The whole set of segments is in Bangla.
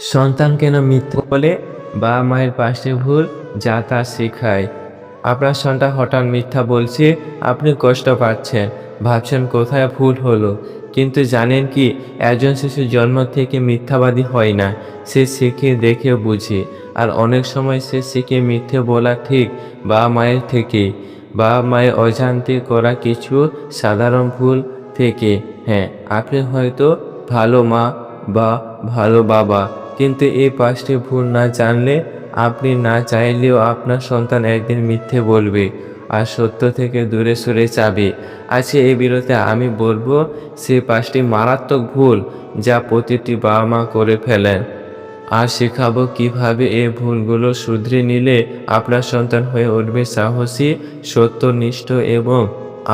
সন্তান কেন মিথ্যে বলে বাবা মায়ের পাশে ভুল যা তা শেখায়। আপনার সন্তান হঠাৎ মিথ্যা বলছে, আপনি কষ্ট পাচ্ছেন, ভাবছেন কোথায় ভুল হলো। কিন্তু জানেন কি, একজন শিশু জন্ম থেকে মিথ্যাবাদী হয় না। সে শিখে, দেখে, বুঝে। আর অনেক সময় সে শিখে মিথ্যে বলা ঠিক বাবা মায়ের থেকে বাবা মায়ের অজান্তে করা কিছু সাধারণ ভুল থেকে। হ্যাঁ আপনি হয়তো ভালো মা বা ভালো বাবা। কিন্তু এই পাঁচটি ভুল না জানলে আপনি না চাইলেও আপনার সন্তান একদিন মিথ্যে বলবে আর সত্য থেকে দূরে সরে যাবে। আজকে এই বিরতে আমি বলব সে পাঁচটি মারাত্মক ভুল যা প্রতিটি বাবা মা করে ফেলেন। আর শেখাবো কীভাবে এই ভুলগুলো শুধরে নিলে আপনার সন্তান হয়ে উঠবে সাহসী, সত্যনিষ্ঠ এবং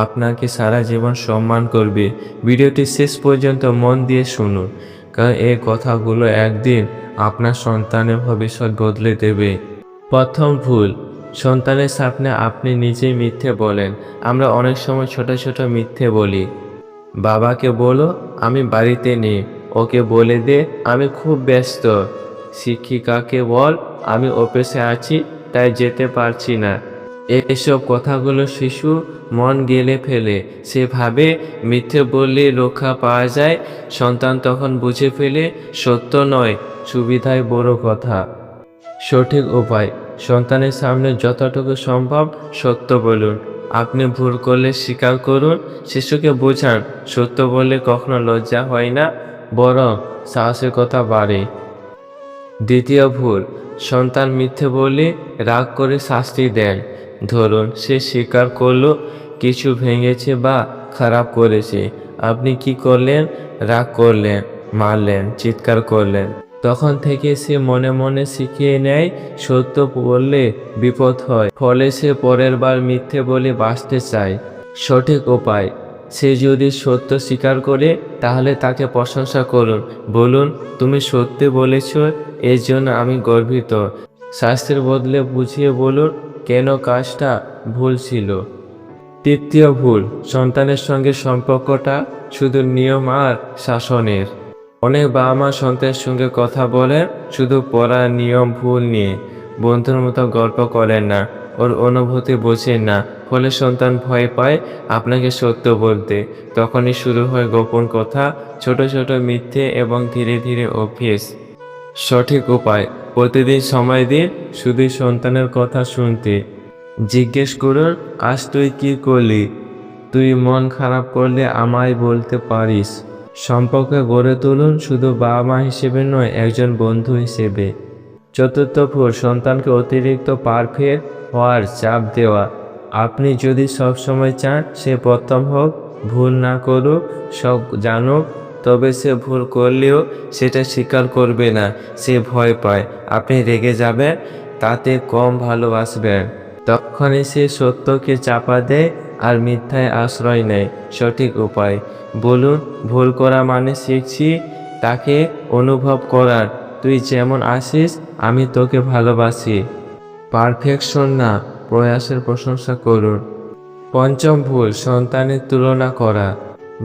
আপনাকে সারা জীবন সম্মান করবে। ভিডিওটি শেষ পর্যন্ত মন দিয়ে শুনুন। কারণ এই কথাগুলো একদিন আপনার সন্তানের ভবিষ্যৎ বদলে দেবে। প্রথম ভুল, সন্তানের সামনে আপনি নিজেই মিথ্যে বলেন। আমরা অনেক সময় ছোট ছোট মিথ্যে বলি। বাবাকে বলো, আমি বাড়িতে নেই। ওকে বলে দে, আমি খুব ব্যস্ত। শিক্ষিকাকে বল, আমি অফিসে আছি, তাই যেতে পারছি না। এসব কথাগুলো শিশু মন গেলে ফেলে। সে ভাবে মিথ্যে বললে রক্ষা পাওয়া যায়, সন্তান তখন বুঝে ফেলে সত্য নয়, সুবিধায় বড় কথা। সঠিক উপায়, সন্তানের সামনে যতটুকু সম্ভব সত্য বলুন। আপনি ভুল করলে স্বীকার করুন, শিশুকে বোঝান, সত্য বললে কখনো লজ্জা হয় না, বরং সাহসিকতা বাড়ে। দ্বিতীয় ভুল, সন্তান মিথ্যে বলে রাগ করে শাস্তি দেন। ধরুন, সে স্বীকার করল, কিছু ভেঙেছে বা খারাপ করেছে। আপনি কি করলেন? রাগ করলেন, মারলেন, চিৎকার করলেন। তখন থেকে সে মনে মনে শিখিয়ে নেয়, সত্য বললে বিপদ হয়। ফলে সে পরের বার মিথ্যে বলে বাঁচতে চায়। সঠিক উপায়, সে যদি সত্য স্বীকার করে, তাহলে তাকে প্রশংসা করুন। বলুন, তুমি সত্যি বলেছ, এর জন্য আমি গর্বিত। শাস্তির বদলে বুঝিয়ে বলুন কেন কাজটা ভুল ছিল? তৃতীয় ভুল, সন্তানের সঙ্গে সম্পর্কটা শুধু নিয়ম আর শাসনের। অনেক বাবা মা সন্তানের সঙ্গে কথা বলেন শুধু পড়া নিয়ম ভুল নিয়ে। বন্ধুর মতো গল্প করেন না, ওর অনুভূতি বোঝেন না। ফলে সন্তান ভয় পায় আপনাকে সত্য বলতে। তখনই শুরু হয় গোপন কথা, ছোট ছোট মিথ্যে এবং ধীরে ধীরে অভ্যেস। সঠিক উপায় প্রতিদিন সময় দিন শুধু সন্তানের কথা শুনতে। জিজ্ঞেস করুন আজ তুই কি করলি? তুই মন খারাপ করলে আমায় বলতে পারিস? সম্পর্ক গড়ে তুলুন, শুধু বাবা মা হিসেবে নয়, একজন বন্ধু হিসেবে। চতুর্থ ভুল সন্তানকে অতিরিক্ত পারফেক্ট হওয়ার চাপ দেওয়া। আপনি যদি সব সময় চান, সে প্রথম হোক, ভুল না করুক, সব জানুক তবে সে ভুল করলেও সেটা স্বীকার করবে না। সে ভয় পায়। আপনি রেগে যাবেন, তাতে কম ভালোবাসবেন তখনই সে সত্যকে চাপা দেয় আর মিথ্যায় আশ্রয় নেয়। সঠিক উপায়। বলুন, ভুল করা মানে শিখছি, তাকে অনুভব করার। তুই যেমন আসিস, আমি তোকে ভালোবাসি। পারফেকশন না, প্রয়াসের প্রশংসা করুন। পঞ্চম ভুল, সন্তানের তুলনা করা।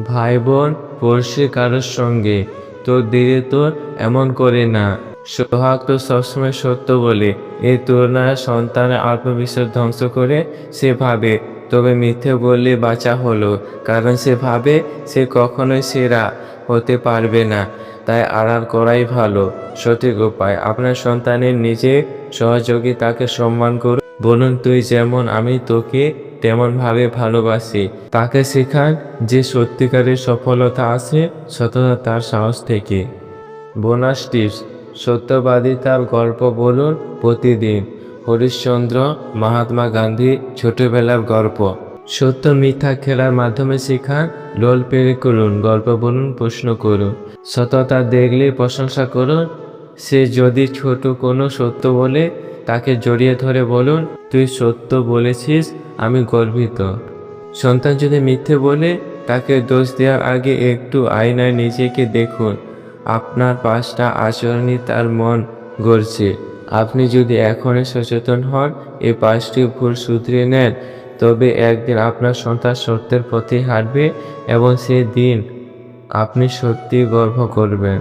ভাই বোন পড়শি কারোর সঙ্গে? তোর দিদি তোর এমন করে না। সোহাগ তো সবসময় সত্য বলে এই তুলনা সন্তানের আত্মবিশ্বাস ধ্বংস করে সে ভাবে। তবে মিথ্যে বললে বাঁচা হলো, কারণ সে ভাবে সে কখনোই সেরা হতে পারবে না। তাই আড়াল করাই ভালো। সঠিক উপায় আপনার সন্তানের নিজে সহযোগী তাকে সম্মান করুন। বলুন, তুই যেমন আমি তোকে তেমনভাবে ভালোবাসি। তাকে শেখান যে সত্যিকারের সফলতা সততা তার সাহস থেকে। বোনাস টিপস সত্যবাদিতার গল্প বলুন প্রতিদিন। হরিশ্চন্দ্র মহাত্মা গান্ধী ছোটবেলার গল্প। সত্য মিথ্যা খেলার মাধ্যমে শেখান রোল পেরে করুন গল্প বলুন, প্রশ্ন করুন। সততা দেখলে প্রশংসা করুন। সে যদি ছোট কোনো সত্য বলে তাকে জড়িয়ে ধরে বলুন, তুই সত্য বলেছিস, আমি গর্বিত। সন্তান যদি মিথ্যে বলে, তাকে দোষ দেওয়ার আগে একটু আয়নায় নিজেকে দেখুন। আপনার পাঁচটা আচরণই তার মন গড়ছে। আপনি যদি এখনই সচেতন হন এই পাঁচটি ভুল শুধরে নেন। তবে একদিন আপনার সন্তান সত্যের পথে হাঁটবে এবং সেই দিন আপনি সত্যি গর্ব করবেন।